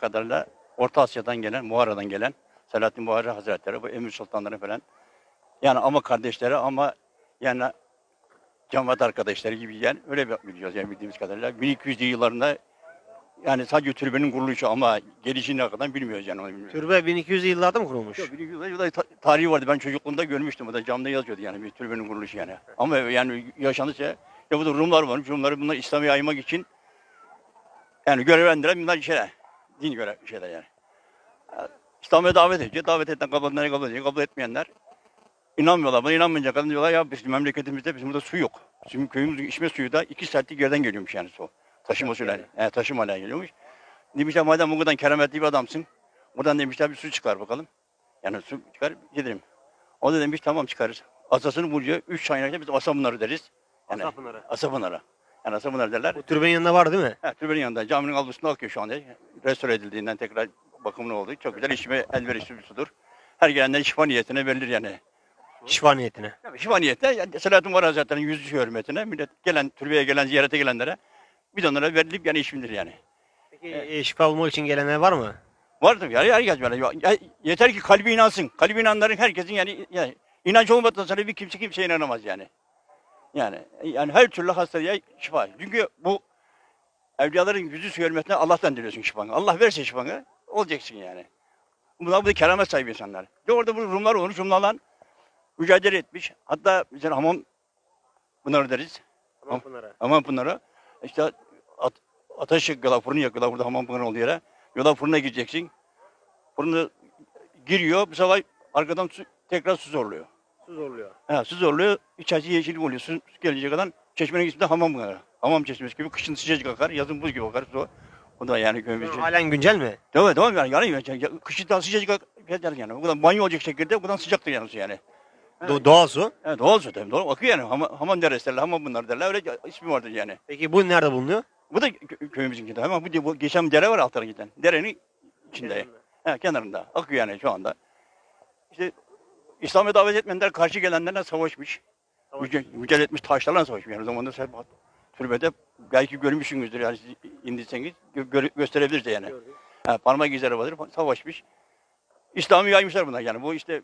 kadarıyla Orta Asya'dan gelen, Muharra'dan gelen Selahattin Buhari Hazretleri, bu Emir Sultanları falan. Yani ama kardeşleri ama yani cemaat arkadaşları gibi yani öyle biliyoruz yani bildiğimiz kadarıyla. 1200'lü yıllarında yani sadece türbenin kuruluşu ama gelişine kadar bilmiyoruz yani onu bilmiyoruz. Türbe 1200 yıllarda mı kurulmuş? Yok, 1200'lü yılda ta- tarihi vardı. Ben çocukluğumda görmüştüm. O da camda yazıyordu yani bir türbenin kuruluşu yani. Ama yani yaşandıkça ya bu da Rumlar varmış. Rumları bunlar İslam'a yaymak için yani görevlendiren bunlar şeyler. Din görev şeyler yani. İslam'a davet ediyor. Davet eden kabul kabul ediyor. Kabul etmeyenler inanmıyorlar. Buna inanmayınca kadın diyorlar ya bizim memleketimizde bizim burada su yok. Bizim köyümüzün içme suyu da iki saatlik yerden geliyormuş yani su. Taşıma suyla. Yani taşımayla geliyormuş. Demişler madem kadar kerametli bir adamsın. Buradan demişler bir su çıkar bakalım. Yani su çıkar gidelim. O da demiş tamam çıkarız. Asasını buluyor. Üç kaynakta biz Asapınarı deriz. Yani Asapınarı. Asapınarı. Yani Asapınarı derler. Bu türbenin yanında var değil mi? Ha, türbenin yanında caminin avlusunda akıyor şu anda. Restore edildiğinden tekrar bakımlı oldu. Çok güzel içime elverişli bir sudur. Her gelenler şifa niyetine verilir yani. Şifa niyetine. Yani şifa niyetine yani Selahattin Var Hazretleri'nin yüzü hürmetine millet gelen türbeye gelen ziyarete gelenlere bir de onlara verilip yani içimdir yani. Peki e, şifa bulmak için gelenler var mı? Vardır yani herkes böyle. Ya, yeter ki kalbi inansın. Kalbi inanların herkesin yani, yani inanç olmadan sonra bir kimse kimseye inanamaz yani. Yani yani her türlü hastalığa şifa. Çünkü bu evliyaların yüzü su hürmetine Allah'tan diliyorsun şifanı. Allah verse şifanı olacaksın yani. Bunlar bu da keramet sahibi insanlar. De orada bu Rumlar olmuş. Rumlarla mücadele etmiş. Hatta mesela hamam bunları deriz. Tamam Pınar'a. Hamam Pınarı. İşte at, ateş yakıyorlar, fırını yakıyorlar burada Hamam Pınarı olduğu yere. Yola fırına gireceksin. Fırını giriyor, bu sefer arkadan su, tekrar su zorluyor. Su zorluyor. Ha, su zorluyor, içerisi yeşillik oluyor. Su gelecek kadar çeşmenin içinde hamam pınarı. Hamam çeşmesi gibi kışın sıcacık akar, yazın buz gibi akar su. O da yani köyümüzde. Halen güncel mi? Tamam tamam yani, yani, yani kışın daha sıcacık akar yani. O kadar banyo olacak şekilde o kadar sıcaktır yani su yani. Do- doğal su. Evet, doğal su tabii, doğal akıyor yani. Hamam, hamam deresi derler, hamam bunlar derler. Öyle ismi vardır yani. Peki bu nerede bulunuyor? Bu da kö- köyümüzünkinde ama bu, bu geçen bir dere var alt tarafa giden. Derenin içinde. He, kenarında. Akıyor yani şu anda. İşte İslam'a davet etmeyenler karşı gelenlerle savaşmış. Müce, mücadele etmiş taşlarla savaşmış. Yani o zaman da türbede belki görmüşsünüzdür yani siz indirseniz gö- gö- gösterebiliriz de yani. He, parmak izleri vardır savaşmış. İslam'ı yaymışlar bunlar yani. Bu işte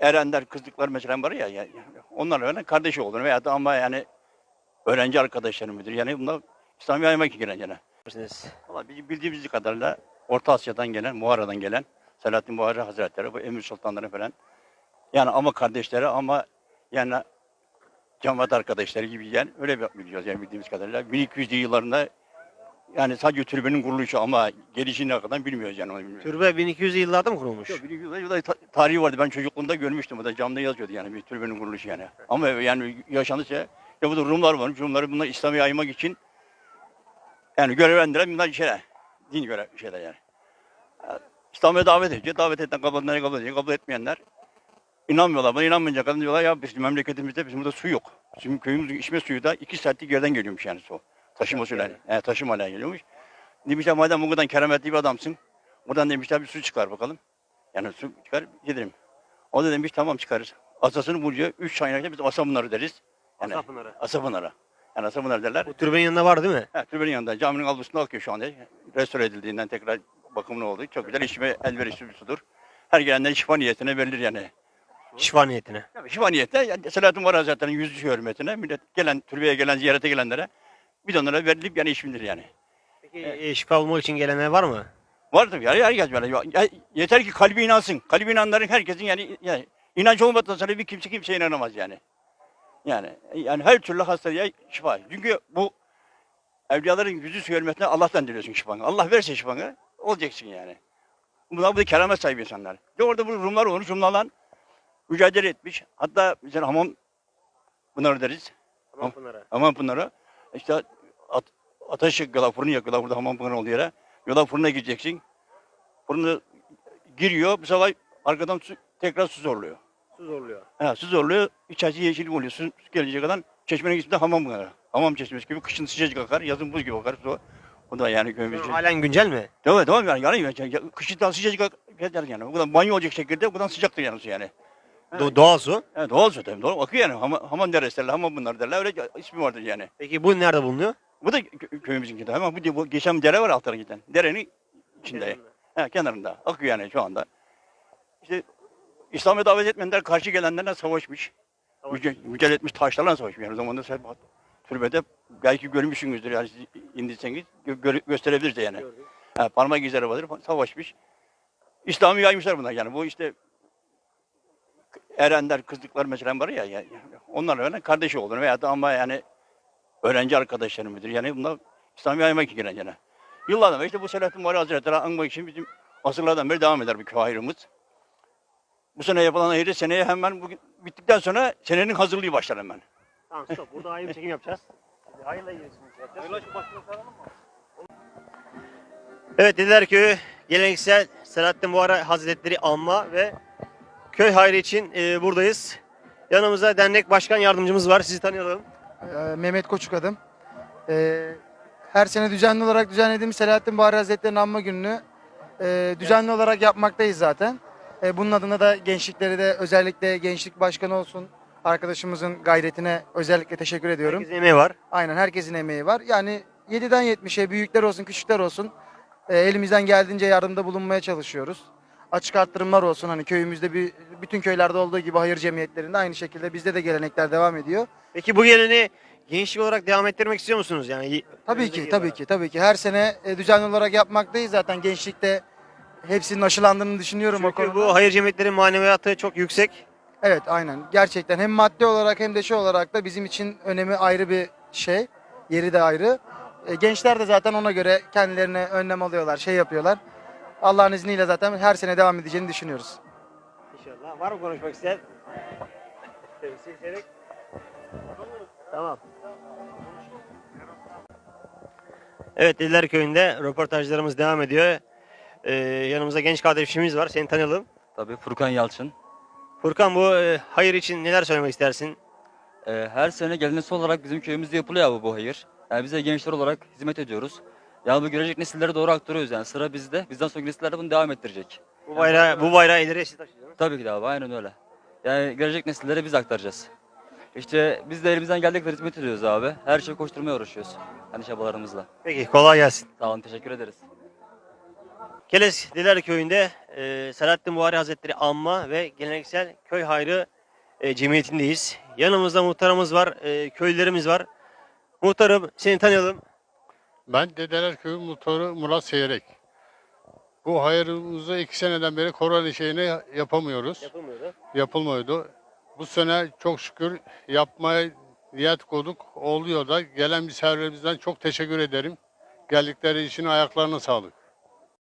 erenler, kızlıklar mesela var ya, yani onlarla yani kardeşi olduğunu veya da ama yani öğrenci arkadaşlarım müdür. Yani bunlar İslam'ı yaymak için gelen? Valla bildiğimiz kadarıyla Orta Asya'dan gelen, Muharra'dan gelen Selahattin Buhari Hazretleri, bu Emir Sultanları falan. Yani ama kardeşleri ama yani cemaat arkadaşları gibi yani öyle biliyoruz yani bildiğimiz kadarıyla. 1200'lü yıllarında yani sadece türbenin kuruluşu ama gelişine kadar bilmiyoruz yani onu bilmiyoruz. Türbe 1200 yıllarda mı kurulmuş? Yok, 1200'lü yılda ta- tarihi vardı. Ben çocukluğumda görmüştüm. O da camda yazıyordu yani bir türbenin kuruluşu yani. Ama yani yaşandıkça ya bu da Rumlar varmış. Rumları bunlar İslam'a yaymak için yani görevlendiren bunlar şeyler. Din görev şeyler yani. Ya, İslam'a davet ediyor. Davet eden kabul edenler kabul ediyor. Kabul etmeyenler inanmıyorlar. Buna inanmayınca kadın diyorlar ya bizim memleketimizde bizim burada su yok. Bizim köyümüzün içme suyu da iki saatlik yerden geliyormuş yani su. Taşıma suyla. Yani taşımayla geliyormuş. Demişler madem bu kadar kerametli bir adamsın. Buradan demişler bir su çıkar bakalım. Yani su çıkar gidelim. O da demiş tamam çıkarız. Asasını buluyor. Üç kaynakta biz Asapınarı deriz. Yani Asapınarı. Asapınarı. Yani Asapınarı derler. Bu türbenin yanında var değil mi? Ha, türbenin yanında caminin avlusunda akıyor şu anda. Restore edildiğinden tekrar bakımlı oldu. Çok güzel içime elverişli bir sudur. Her gelenler şifa niyetine verilir yani. Şifa niyetine. Yani şifa niyetine yani Selahattin Var Hazretleri'nin yüzü hürmetine millet gelen türbeye gelen ziyarete gelenlere bir de onlara verilip yani içimdir yani. Peki e, şifa bulmak için gelenler var mı? Vardır yani herkes böyle. Ya, yeter ki kalbi inansın. Kalbi inanların herkesin yani, yani inanç olmadan sonra bir kimse kimseye inanamaz yani. Yani yani her türlü hastalığa şifa. Çünkü bu evliyaların yüzü su hürmetine Allah'tan diliyorsun şifanı. Allah verse şifanı olacaksın yani. Bunlar bu da keramet sahibi insanlar. De orada bu Rumlar olmuş. Rumlarla mücadele etmiş. Hatta mesela hamam bunları deriz. Tamam Pınar'a. Hamam Pınarı. İşte at, ateş yakıyorlar, fırını yakıyorlar burada Hamam Pınarı olduğu yere. Yola fırına gireceksin. Fırını giriyor, bu sefer arkadan su, tekrar su zorluyor. Su zorluyor. Ha, su zorluyor, içerisi yeşillik oluyor. Su gelecek kadar çeşmenin içinde hamam pınarı. Hamam çeşmesi gibi kışın sıcacık akar, yazın buz gibi akar su. O da yani köyümüzde. Halen güncel mi? Tamam tamam yani, yani, yani kışın daha sıcacık akar yani. O kadar banyo olacak şekilde o kadar sıcaktır yani su yani. Do- doğal su. Evet doğal su tabii doğal akıyor yani. Hamam, hamam deresi derler, hamam bunlar derler. Öyle ismi vardır yani. Peki bu nerede bulunuyor? Bu da kö- köyümüzünkinde ama bu, bu geçen bir dere var altına giden. Derenin içinde. He, kenarında. Akıyor yani şu anda. İşte İslam'a davet etmeyenler karşı gelenlerle savaşmış. Müce, mücadele etmiş taşlarla savaşmış. Yani o zaman da sen türbede belki görmüşsünüzdür yani siz indirseniz gö- gö- gösterebiliriz de yani. He, parmak izleri vardır savaşmış. İslam'ı yaymışlar bunlar yani. Bu işte erenler, kızlıklar mesela var ya, ya onlarla böyle kardeş olduğunu veya da ama yani öğrenci arkadaşları mıdır? Yani bunlar İslam'ı yaymak için gelen yani. Yıllardan beri işte bu Selahattin Bari Hazretleri anmak için bizim asırlardan beri devam eder bu köy hayrımız. Bu sene yapılan hayırı seneye hemen bugün bittikten sonra senenin hazırlığı başlar hemen. Tamam stop. Burada hayır bir çekim yapacağız. Hayırla ilgili şimdi şey yapacağız. Evet Dediler Köyü geleneksel Selahattin Buhara Hazretleri anma ve köy hayrı için e, buradayız. Yanımızda dernek başkan yardımcımız var. Sizi tanıyalım. Ee, Mehmet Koçuk adım. Ee, her sene düzenli olarak düzenlediğimiz Selahattin Bahri Hazretleri'nin anma gününü e, düzenli olarak yapmaktayız zaten. E, bunun adına da gençlikleri de özellikle gençlik başkanı olsun arkadaşımızın gayretine özellikle teşekkür ediyorum. Herkesin emeği var. Aynen herkesin emeği var. Yani 7'den 70'e büyükler olsun küçükler olsun e, elimizden geldiğince yardımda bulunmaya çalışıyoruz. Açık arttırımlar olsun hani köyümüzde bir bütün köylerde olduğu gibi hayır cemiyetlerinde aynı şekilde bizde de gelenekler devam ediyor. Peki bu geleni gençlik olarak devam ettirmek istiyor musunuz? Yani Tabii ki, tabii ki, tabii ki. Her sene e, düzenli olarak yapmaktayız zaten gençlikte hepsinin aşılandığını düşünüyorum o Çünkü konuda. bu hayır cemiyetlerin maneviyatı çok yüksek. Evet, aynen. Gerçekten hem maddi olarak hem de şey olarak da bizim için önemi ayrı bir şey. Yeri de ayrı. E, gençler de zaten ona göre kendilerine önlem alıyorlar, şey yapıyorlar. Allah'ın izniyle zaten her sene devam edeceğini düşünüyoruz. İnşallah. Var mı konuşmak isteyen? Temsil ederek. Tamam. Evet Deliler Köyü'nde röportajlarımız devam ediyor. Ee, yanımızda genç kardeşimiz var. Seni tanıyalım. Tabii Furkan Yalçın. Furkan bu e, hayır için neler söylemek istersin? Ee, her sene geleneksel olarak bizim köyümüzde yapılıyor abi bu hayır. Yani bize gençler olarak hizmet ediyoruz. Yani bu gelecek nesillere doğru aktarıyoruz yani. Sıra bizde. Bizden sonraki nesiller de bunu devam ettirecek. Bu bayrağı, bu bayrağı ileri siz taşıyacaksınız. Tabii ki de abi aynen öyle. Yani gelecek nesillere biz aktaracağız. İşte biz de elimizden geldiği kadar hizmet ediyoruz abi. Her şeyi koşturmaya uğraşıyoruz. Hani çabalarımızla. Peki kolay gelsin. Sağ olun teşekkür ederiz. Keles Deliler Köyü'nde e, Selahattin Buhari Hazretleri Anma ve Geleneksel Köy Hayrı e, Cemiyetindeyiz. Yanımızda muhtarımız var, e, köylülerimiz var. Muhtarım seni tanıyalım. Ben Dedeler Köyü muhtarı Murat Seyrek. Bu hayırımızı iki seneden beri korona şeyini yapamıyoruz. Yapılmıyordu. Yapılmıyordu. Bu sene çok şükür yapmaya niyet koyduk. Oluyor da gelen misafirlerimizden çok teşekkür ederim. Geldikleri için ayaklarına sağlık.